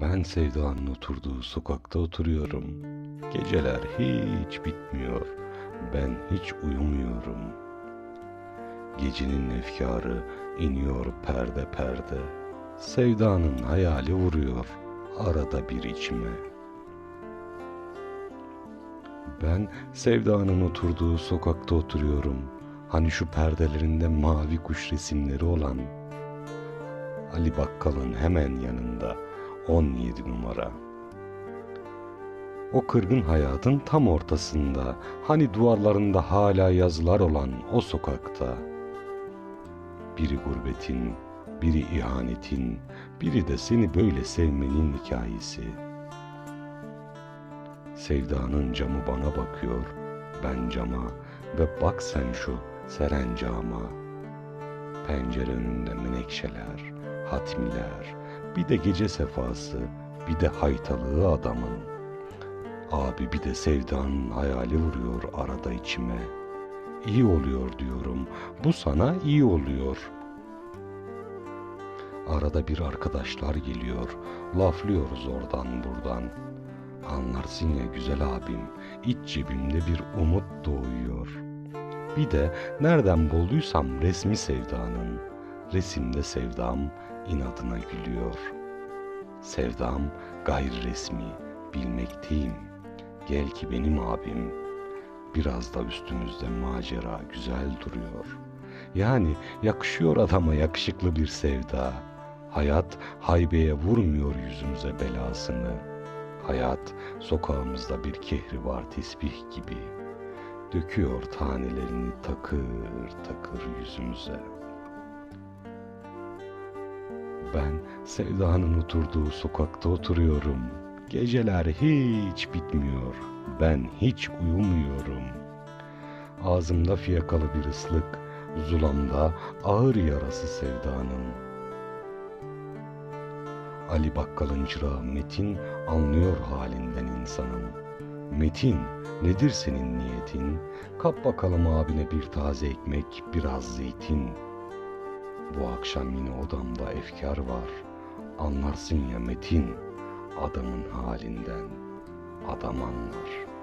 Ben Sevda'nın oturduğu sokakta oturuyorum. Geceler hiç bitmiyor. Ben hiç uyumuyorum. Gecenin efkarı iniyor perde perde. Sevdanın hayali vuruyor arada bir içime. Ben Sevda'nın oturduğu sokakta oturuyorum. Hani şu perdelerinde mavi kuş resimleri olan Ali Bakkal'ın hemen yanında 17 numara. O kırgın hayatın tam ortasında, hani duvarlarında hala yazılar olan o sokakta. Biri gurbetin, biri ihanetin, biri de seni böyle sevmenin hikayesi. Sevdanın camı bana bakıyor, ben cama ve bak sen şu serencama. Pencere önünde menekşeler, hatmiler, bir de gece sefası, bir de haytalığı adamın. Abi bir de sevdanın hayali vuruyor arada içime. İyi oluyor diyorum, bu sana iyi oluyor. Arada bir arkadaşlar geliyor, laflıyoruz oradan buradan. Anlarsın ya güzel abim, iç cebimde bir umut doğuyor. Bir de nereden bulduysam resmi sevdanın, resimde sevdam inadına gülüyor. Sevdam gayri resmi, bilmekteyim. Gel ki benim abim, biraz da üstümüzde macera güzel duruyor. Yani yakışıyor adama yakışıklı bir sevda. Hayat haybeye vurmuyor yüzümüze belasını. Hayat sokağımızda bir kehri var tesbih gibi. Döküyor tanelerini takır takır yüzümüze. Ben Sevda'nın oturduğu sokakta oturuyorum. Geceler hiç bitmiyor. Ben hiç uyumuyorum. Ağzımda fiyakalı bir ıslık, zulamda ağır yarası sevdanın. Ali Bakkal'ın çırağı Metin anlıyor halinden insanın. Metin, nedir senin niyetin? Kap bakalım abine bir taze ekmek, biraz zeytin. Bu akşam yine odamda efkar var. Anlarsın ya Metin, adamın halinden adam anlar.''